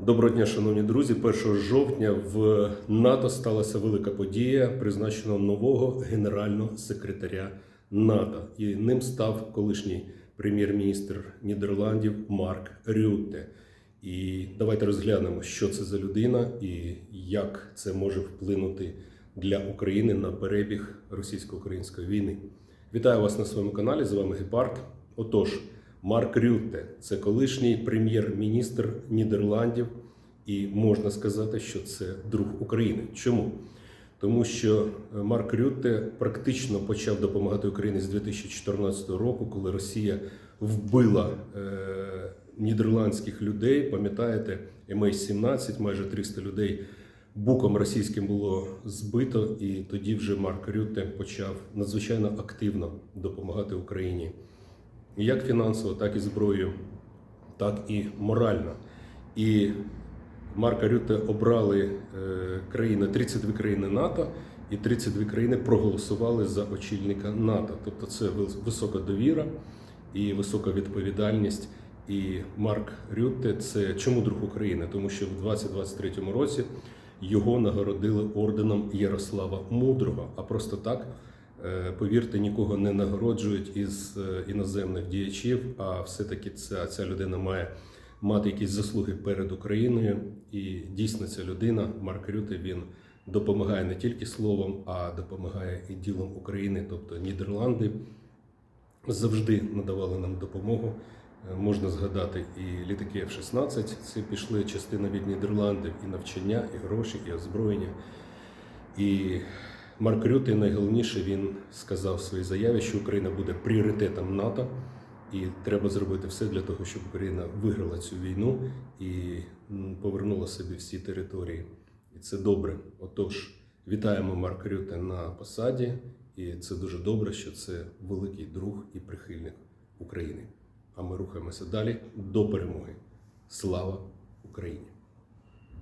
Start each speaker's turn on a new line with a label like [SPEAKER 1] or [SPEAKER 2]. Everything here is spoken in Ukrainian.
[SPEAKER 1] Доброго дня, шановні друзі. 1 жовтня в НАТО сталася велика подія, призначено нового генерального секретаря НАТО. І ним став колишній прем'єр-міністр Нідерландів Марк Рютте. І давайте розглянемо, що це за людина і як це може вплинути для України на перебіг російсько-української війни. Вітаю вас на своєму каналі. З вами Гепард. Отож, Марк Рютте це колишній прем'єр-міністр Нідерландів, і можна сказати, що це друг України. Чому? Тому що е, Марк Рютте практично почав допомагати Україні з 2014 року, коли Росія вбила е, нідерландських людей. Пам'ятаєте, MH17, майже 300 людей буком російським було збито, і тоді вже Марк Рютте почав надзвичайно активно допомагати Україні як фінансово, так і зброєю, так і морально. І Марка Рюте обрали е, країни, 32 країни НАТО, і 32 країни проголосували за очільника НАТО. Тобто це висока довіра і висока відповідальність. І Марк Рютте це чому друг України? Тому що в 2023 році його нагородили орденом Ярослава Мудрого. А просто так Повірте, нікого не нагороджують із е, іноземних діячів, а все-таки ця, ця людина має мати якісь заслуги перед Україною. І дійсно ця людина, Марк Рюте, він допомагає не тільки словом, а допомагає і ділом України, тобто Нідерланди завжди надавали нам допомогу. Е, Можна згадати і літаки F-16, це пішли частина від Нідерландів, і навчання, і гроші, і озброєння. І Марк Рюте найголовніше він сказав в своїй заяві, що Україна буде пріоритетом НАТО, і треба зробити все для того, щоб Україна виграла цю війну і повернула собі всі території. І це добре. Отож, вітаємо Марка Рюте на посаді, і це дуже добре, що це великий друг і прихильник України. А ми рухаємося далі до перемоги. Слава Україні!